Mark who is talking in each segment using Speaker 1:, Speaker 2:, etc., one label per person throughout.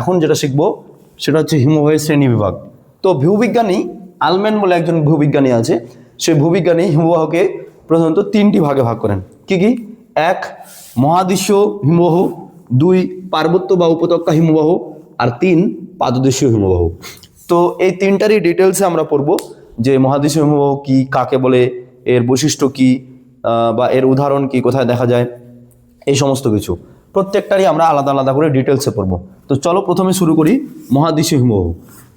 Speaker 1: এখন যেটা শিখব, সেটা হচ্ছে হিমবাহের শ্রেণি বিভাগ। তো ভূবিজ্ঞানী আলম্যান বলে একজন ভূবিজ্ঞানী আছে, সেই ভূবিজ্ঞানী হিমবাহকে প্রধানত তিনটি ভাগে ভাগ করেন। কি কি? এক, মহাদেশীয় হিমবাহ, দুই, পার্বত্য বা উপত্যকা হিমবাহ, আর তিন, পাদদেশীয় হিমবাহ। তো এই তিনটারই ডিটেলসে আমরা পড়ব যে মহাদেশীয় হিমবাহ কি, কাকে বলে, এর বৈশিষ্ট্য কি বা এর উদাহরণ কি, কোথায় দেখা যায়, এই সমস্ত কিছু। প্রত্যেকটারই আমরা আলাদা আলাদা করে ডিটেলসে পড়ব। তো চলো প্রথমে শুরু করি মহাদেশীয় হিমবাহ।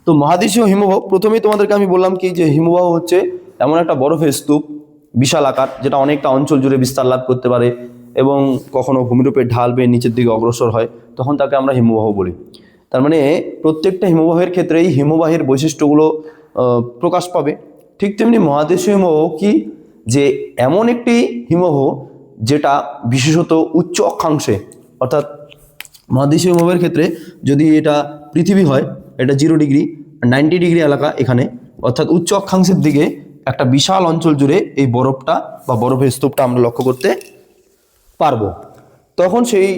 Speaker 1: তো মহাদেশীয় হিমবাহ, প্রথমেই তোমাদেরকে আমি বললাম কি যে হিমবাহ হচ্ছে এমন একটা বরফের স্তূপ, বিশাল আকার, যেটা অনেকটা অঞ্চল জুড়ে বিস্তার লাভ করতে পারে এবং কখনো ভূমিরূপে ঢাল বেয়ে নিচের দিকে অগ্রসর হয়, তখন তাকে আমরা হিমবাহ বলি। তার মানে প্রত্যেকটা হিমবাহের ক্ষেত্রেই হিমবাহের বৈশিষ্ট্যগুলো প্রকাশ পাবে। ঠিক তেমনি মহাদেশীয় হিমবাহ কি? যে এমন একটি হিমবাহ যেটা বিশেষত উচ্চ অক্ষাংশে অর্থাৎ মহাদেশীয় হিমবাহের ক্ষেত্রে যদি এটা পৃথিবী হয়, এটা জিরো ডিগ্রি নাইনটি ডিগ্রি এলাকা এখানে, অর্থাৎ উচ্চ অক্ষাংশের দিকে একটা বিশাল অঞ্চল জুড়ে এই বরফটা বা বরফের স্তূপটা আমরা লক্ষ্য করতে পারব। তখন সেই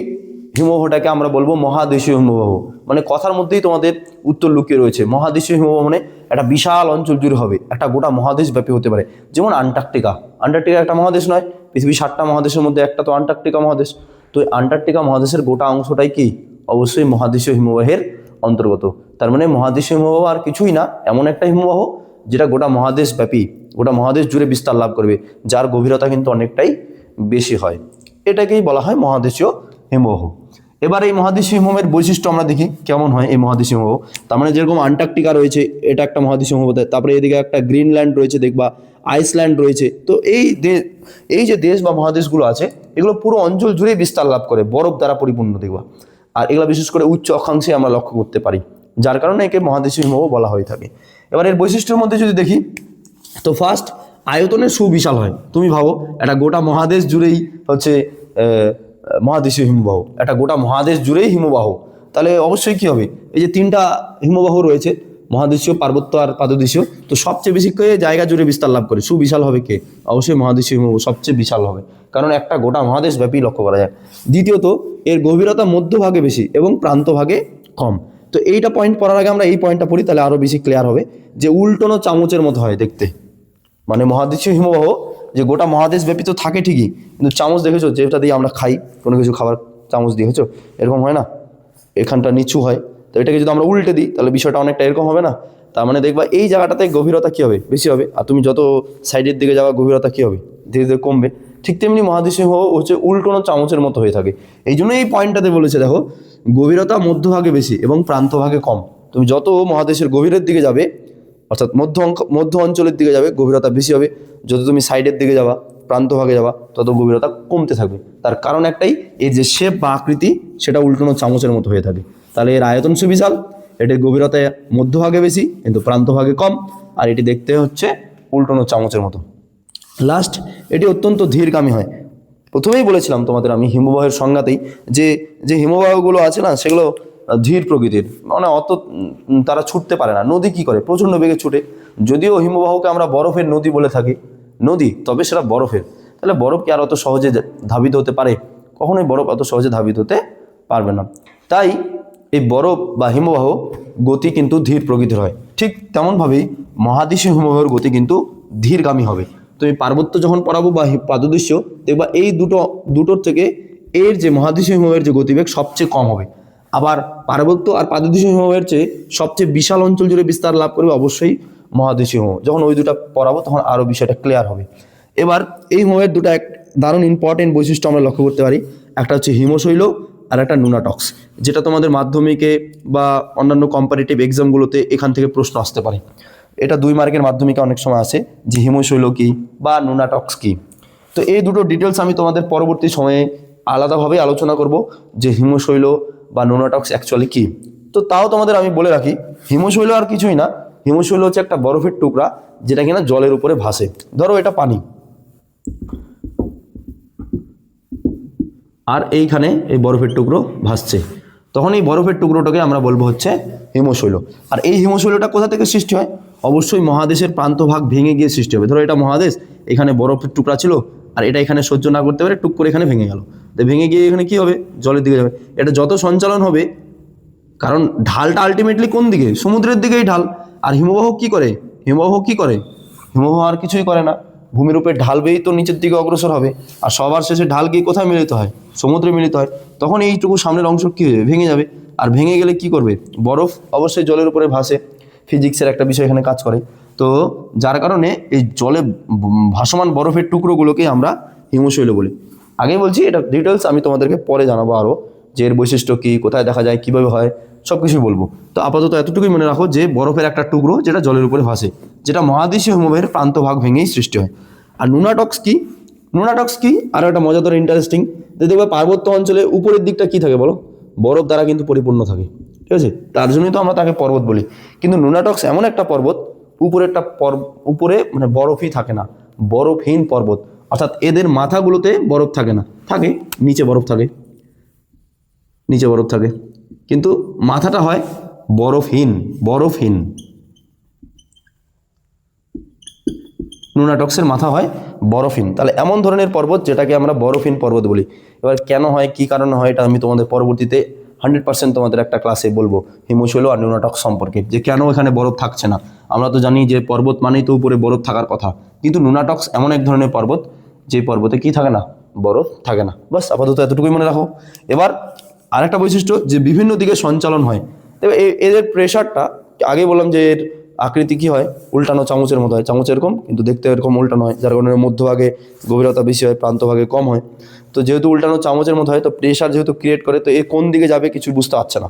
Speaker 1: হিমবাহটাকে আমরা বলব মহাদেশীয় হিমবাহ। মানে কথার মধ্যেই তোমাদের উত্তর লুকিয়ে রয়েছে। মহাদেশীয় হিমবাহ মানে একটা বিশাল অঞ্চল জুড়ে হবে, একটা গোটা মহাদেশ ব্যাপী হতে পারে। যেমন আন্টার্কটিকা। আন্টার্কটিকা একটা মহাদেশ নয়, পৃথিবীর সাতটা মহাদেশের মধ্যে একটা তো আন্টার্কটিকা মহাদেশ। তো আন্টার্কটিকা মহাদেশের গোটা অংশটাই কি? অবশ্যই মহাদেশীয় হিমবাহের অন্তর্গত। তার মানে মহাদেশীয় হিমবাহ আর কিছুই না, এমন একটা হিমবাহ যেটা গোটা মহাদেশ ব্যাপী গোটা মহাদেশ জুড়ে বিস্তার লাভ করবে, যার গভীরতা কিন্তু অনেকটাই বেশি হয়। এটাকেই বলা হয় মহাদেশীয় হিমবাহ। এবার এই মহাদেশীয় হিমবাহের বৈশিষ্ট্য আমরা দেখি, কেমন হয় এই মহাদেশীয় হিমবাহ। তার মানে যেরকম আন্টার্কটিকা রয়েছে, এটা একটা মহাদেশীয় হিমবাহ। তারপরে এদিকে একটা গ্রিনল্যান্ড রয়েছে, দেখবা, আইসল্যান্ড রয়েছে। তো এই এই যে দেশ বা মহাদেশগুলো আছে এগুলো পুরো অঞ্চল জুড়েই বিস্তার লাভ করে, বরফ দ্বারা পরিপূর্ণ দেখবা। আর এগুলো বিশেষ করে উচ্চ অক্ষাংশে আমরা লক্ষ্য করতে পারি, যার কারণে একে মহাদেশীয় হিমবাহ বলা হয়ে থাকে। এবার এর বৈশিষ্ট্যের মধ্যে যদি দেখি, তো ফার্স্ট আয়তনে সুবিশাল হয়। তুমি ভাবো একটা গোটা মহাদেশ জুড়েই হচ্ছে মহাদেশীয় হিমবাহ। একটা গোটা মহাদেশ জুড়েই হিমবাহ। তাহলে অবশ্যই কি হবে? এই যে তিনটা হিমবাহ রয়েছে মহাদেশীয় পার্বত্য আর পাদদেশীয়। তো সবচেয়ে বেশি কে জায়গা জুড়ে বিস্তার লাভ করে? সুবিশাল হবে কে? অবশ্যই মহাদেশীয় সবচেয়ে বিশাল হবে। কারণ একটা গোটা মহাদেশ ব্যাপী লক্ষ্য করা যায়। দ্বিতীয়ত, এর গভীরতা মধ্যভাগে বেশি এবং প্রান্তভাগে কম। তো এইটা পয়েন্ট পড়ার আগে আমরা এই পয়েন্টটা পড়ি, তাহলে আরও বেশি ক্লিয়ার হবে যে উল্টোনো চামচের মতো হয় দেখতে। মানে মহাদেশীয় হিমবাহ যে গোটা মহাদেশ ব্যাপী তো থাকে ঠিকই, কিন্তু চামচ দেখেছ? যেটা দিয়ে আমরা খাই, কোনো কিছু খাবার চামচ দিয়ে হয়েছো এরকম হয় না? এখানটা নিচু হয়। তো এটাকে যদি আমরা উল্টে দিই, তাহলে বিষয়টা অনেকটা এরকম হবে না? তার মানে দেখবা এই জায়গাটাতে গভীরতা কী হবে? বেশি হবে। আর তুমি যত সাইডের দিকে যাওয়া গভীরতা কী হবে? ধীরে ধীরে কমবে। ঠিক তেমনি মহাদেশীয় হিমবাহ হচ্ছে উল্টোনো চামচের মতো হয়ে থাকে। এই জন্য এই পয়েন্টটাতে বলেছে, দেখো, গভীরতা মধ্যভাগে বেশি এবং প্রান্তভাগে কম। তুমি যত মহাদেশের গভীরের দিকে যাবে, অর্থাৎ মধ্য মধ্য অঞ্চলের দিকে যাবে, গভীরতা বেশি হবে। যত তুমি সাইডের দিকে যাবা প্রান্তভাগে যাওয়া, তত গভীরতা কমতে থাকবে। তার কারণ একটাই এর যে শেপ বা আকৃতি, সেটা উল্টোনো চামচের মতো হয়ে থাকে। তাহলে এর আয়তন সুবিশাল এটির গভীরতা মধ্যভাগে বেশি, কিন্তু প্রান্তভাগে কম, আর এটি দেখতে হচ্ছে উল্টোনো চামচের মতো। লাস্ট এটি অত্যন্ত ধীরগামী হয়। প্রথমেই বলেছিলাম তোমাদের আমি হিমবাহের সংজ্ঞাতেই যে যে হিমবাহগুলো আছে না, সেগুলো ধীর প্রকৃতির মানে অত তারা ছুটতে পারে না। নদী কি করে? প্রচণ্ড বেগে ছুটে। যদিও হিমবাহকে আমরা বরফের নদী বলে থাকি নদী, তবে সেটা বরফের। তাহলে বরফ কি আর অত সহজে ধাবিত হতে পারে? কখনোই বরফ অত সহজে ধাবিত হতে পারবে না। তাই এই বরফ বা হিমবাহ গতি কিন্তু ধীর প্রকৃতির হয়। ঠিক তেমনভাবেই মহাদেশীয় হিমবাহের গতি কিন্তু ধীরগামী হবে। তুমি পার্বত্য যখন পড়াবো বা পাদদৃশ্য, দেখবা এই দুটো, দুটোর থেকে এর যে মহাদেশীয় হিমবাহের যে গতিবেগ সবচেয়ে কম হবে। আবার পার্বত্য আর পাদদেশীয় হিমবাহের চেয়ে সবচেয়ে বিশাল অঞ্চল জুড়ে বিস্তার লাভ করবে অবশ্যই মহাদেশীয় হিমবাহ যখন ওই দুটো পড়াবো, তখন আরও বিষয়টা ক্লিয়ার হবে। এবার এই হিমবাহের দুটো এক দারুণ ইম্পর্টেন্ট বৈশিষ্ট্য আমরা লক্ষ্য করতে পারি। একটা হচ্ছে হিমশৈল আর একটা নুনাটক্স যেটা তোমাদের মাধ্যমিকে বা অন্যান্য কম্পারেটিভ এক্সামগুলোতে এখান থেকে প্রশ্ন আসতে পারে। এটা দুই মার্কের মাধ্যমিকে অনেক সময় আসে যে হিমশৈল কী বা নুনাটক্স কী। তো এই দুটো ডিটেলস আমি তোমাদের পরবর্তী সময়ে আলাদাভাবে আলোচনা করব যে হিমশৈল বা নোনাটক্স অ্যাকচুয়ালি কী। তো তাও তোমাদের আমি বলে রাখি, হিমশৈল আর কিছুই না হিমশৈল হচ্ছে একটা বরফের টুকরা যেটা কিনা জলের উপরে ভাসে। ধরো এটা পানি। আর এইখানে এই বরফের টুকরো ভাসছে। তখন এই বরফের টুকরোটাকে আমরা বলব হচ্ছে হিমশৈল। আর এই হিমশৈলটা কোথা থেকে সৃষ্টি হয়? অবশ্যই মহাদেশের প্রান্তভাগ ভেঙে গিয়ে সৃষ্টি হবে। ধরো এটা মহাদেশ, এখানে বরফের টুকরা ছিল, আর এটা এখানে সহ্য না করতে পারে টুক করে এখানে ভেঙে গেল। তো ভেঙে গিয়ে এখানে কি হবে? জলের দিকে যাবে। এটা যত সঞ্চালন হবে, কারণ ঢালটা আলটিমেটলি কোন দিকে? সমুদ্রের দিকেই ঢাল। আর হিমবাহ কি করে? হিমবাহ কি করে? হিমবাহ আর কিছুই করে না। ভূমির উপরে ঢাল বেয়েই তো নিচের দিকে অগ্রসর হবে। আর সবার শেষে ঢাল গিয়ে কোথায় মিলিত হয়? সমুদ্রে মিলিত হয়। তখন এইটুকু সামনের অংশ কী হয়ে ভেঙে যাবে? আর ভেঙে গেলে কি করবে? বরফ অবশ্যই জলের উপরে ভাসে। ফিজিক্সের একটা বিষয় এখানে কাজ করে। তো যার কারণে এই জলে ভাসমান বরফের টুকরোগুলোকে আমরা হিমশৈল বলি। আগেই বলছি, এটা ডিটেলস আমি তোমাদেরকে পরে জানাব আরও যে এর বৈশিষ্ট্য কী, কোথায় দেখা যায়, কীভাবে হয়। সব কিছুই বলব। তো আপাতত এতটুকুই মনে রাখো যে বরফের একটা টুকরো যেটা জলের উপরে ভাসে, যেটা মহাদেশীয় হিমবাহের প্রান্তভাগ ভেঙেই সৃষ্টি হয়। আর নুনাটক্স কি? নুনাটক্স কি? আরও একটা মজাদার ইন্টারেস্টিং যে দেখবে পার্বত্য অঞ্চলে উপরের দিকটা কি থাকে বলো? বরফ দ্বারা কিন্তু পরিপূর্ণ থাকে। ঠিক আছে? তার জন্যই তো আমরা তাকে পর্বত বলি। কিন্তু নুনাটক্স এমন একটা পর্বত, উপরেরটা পর উপরে মানে বরফই থাকে না। বরফহীন পর্বত। অর্থাৎ এদের মাথাগুলোতে বরফ থাকে না। থাকে, নিচে বরফ থাকে। নিচে বরফ থাকে। কিন্তু মাথাটা হয় বরফহীন বরফহীন। নুনাটক্সের মাথা হয় বরফহীন। তাহলে এমন ধরনের পর্বত যেটাকে আমরা বরফহীন পর্বত বলি। এবার কেন হয়, কি কারণে হয়, এটা আমি তোমাদের পরবর্তীতে হান্ড্রেড পার্সেন্ট তোমাদের একটা ক্লাসে বলব, হিমশৈল আর নুনাটক্স সম্পর্কে, যে কেন এখানে বরফ থাকছে না। আমরা তো জানি যে পর্বত মানেই তো উপরে বরফ থাকার কথা। কিন্তু নুনাটক্স এমন এক ধরনের পর্বত, যে পর্বতে কি থাকে না? বরফ থাকে না। বাস আপাতত এতটুকুই মনে রাখো। এবার আরেকটা বৈশিষ্ট্য যে বিভিন্ন দিকে সঞ্চালন হয়। তবে এদের প্রেশারটা আগে বললাম যে এর আকৃতি কি হয়? উল্টানো চামচের মতো হয়। চামচ এরকম, কিন্তু দেখতে এরকম উল্টানো হয়, যার কারণে মধ্যভাগে গভীরতা বেশি হয়, প্রান্তভাগে কম হয়। তো যেহেতু উল্টানো চামচের মতো হয়, তো প্রেশার যেহেতু ক্রিয়েট করে, তো এ কোন দিকে যাবে কিছু বুঝতে পারছে না।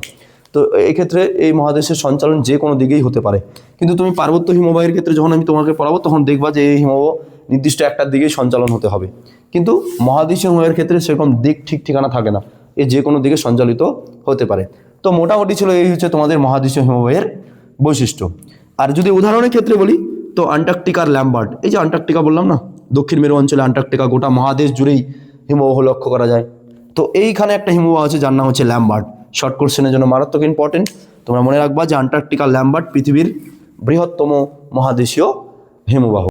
Speaker 1: তো এই ক্ষেত্রে এই মহাদেশের সঞ্চালন যে কোনো দিকেই হতে পারে। কিন্তু তুমি পার্বত্য হিমবাহের ক্ষেত্রে যখন আমি তোমাকে পড়াবো, তখন দেখবা যে এই হিমবাহ নির্দিষ্ট একটা দিকেই সঞ্চালন হতে হবে। কিন্তু মহাদেশীয় হিমবাহের ক্ষেত্রে সেরকম দিক ঠিক ঠিকানা থাকে না। এ যে কোনো দিকে সঞ্চালিত হতে পারে। তো মোটামুটি ছিল এই হচ্ছে তোমাদের মহাদেশীয় হিমবাহের বৈশিষ্ট্য। আর যদি উদাহরণের ক্ষেত্রে বলি, তো আন্টার্কটিকার ল্যাম্বার্ট, এই যে আন্টার্কটিকা বললাম না, দক্ষিণ মেরু অঞ্চলে আন্টার্কটিকা গোটা মহাদেশ জুড়েই হিমবাহ লক্ষ্য করা যায়। তো এইখানে একটা হিমবাহ আছে যার নাম হচ্ছে ল্যাম্বার্ট। শর্ট কোশ্চেনের জন্য মারাত্মক ইম্পর্টেন্ট তোমরা মনে রাখবা যে আন্টার্কটিকা ল্যাম্বার্ট পৃথিবীর বৃহত্তম মহাদেশীয় হিমবাহ।